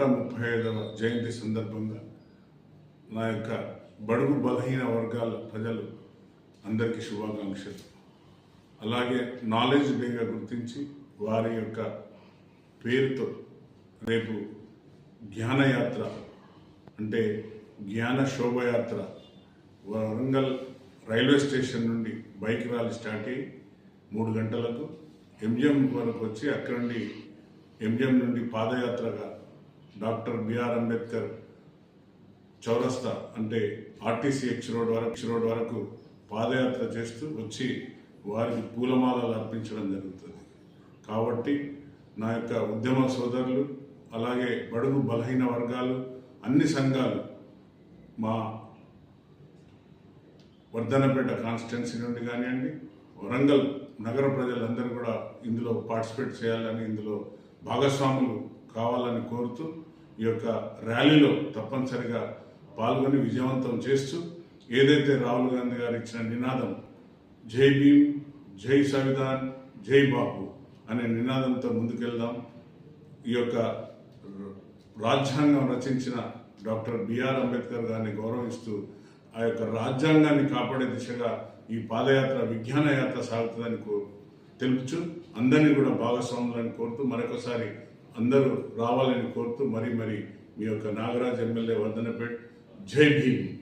జయంతి సందర్భంగా నా యొక్క బడుగు బలహీన వర్గాల ప్రజలు అందరికీ శుభాకాంక్షలు. అలాగే నాలెడ్జ్ డేగా గుర్తించి వారి యొక్క పేరుతో రేపు జ్ఞానయాత్ర అంటే జ్ఞాన శోభయాత్ర వరంగల్ రైల్వే స్టేషన్ నుండి బైక్ ర్యాలీ స్టార్ట్ అయ్యి మూడు గంటలకు ఎంజిఎం వరకు వచ్చి అక్కడ నుండి ఎంజిఎం నుండి పాదయాత్రగా డాక్టర్ బిఆర్ అంబేద్కర్ చౌరస్తా అంటే ఆర్టీసీ ఎక్స్ రోడ్ వరకు ఎక్స్ రోడ్ వరకు పాదయాత్ర చేస్తూ వచ్చి వారికి పూలమాలలు అర్పించడం జరుగుతుంది. కాబట్టి నా యొక్క ఉద్యమ సోదరులు అలాగే బడుగు బలహీన వర్గాలు అన్ని సంఘాలు మా వర్ధనపేట కాన్స్టిట్యున్సీ నుండి కానివ్వండి వరంగల్ నగర ప్రజలందరూ కూడా ఇందులో పార్టిసిపేట్ చేయాలని ఇందులో భాగస్వాములు కావాలని కోరుతూ ఈ యొక్క ర్యాలీలో తప్పనిసరిగా పాల్గొని విజయవంతం చేస్తూ ఏదైతే రాహుల్ గాంధీ గారు ఇచ్చిన నినాదం జై భీమ్ జై సంవిధాన్ జై బాపు అనే నినాదంతో ముందుకెళ్దాం. ఈ యొక్క రాజ్యాంగం రచించిన డాక్టర్ బిఆర్ అంబేద్కర్ గారిని గౌరవిస్తూ ఆ యొక్క రాజ్యాంగాన్ని కాపాడే దిశగా ఈ పాదయాత్ర విజ్ఞాన యాత్ర సాగుతుందని కో తెలుపుచు అందరినీ కూడా భాగస్వాములని కోరుతూ మరొకసారి అందరూ రావాలని కోరుతూ మరి మరి మీ యొక్క నాగరాజ్ ఎమ్మెల్యే వర్ధనపేట్ జై భీమ్.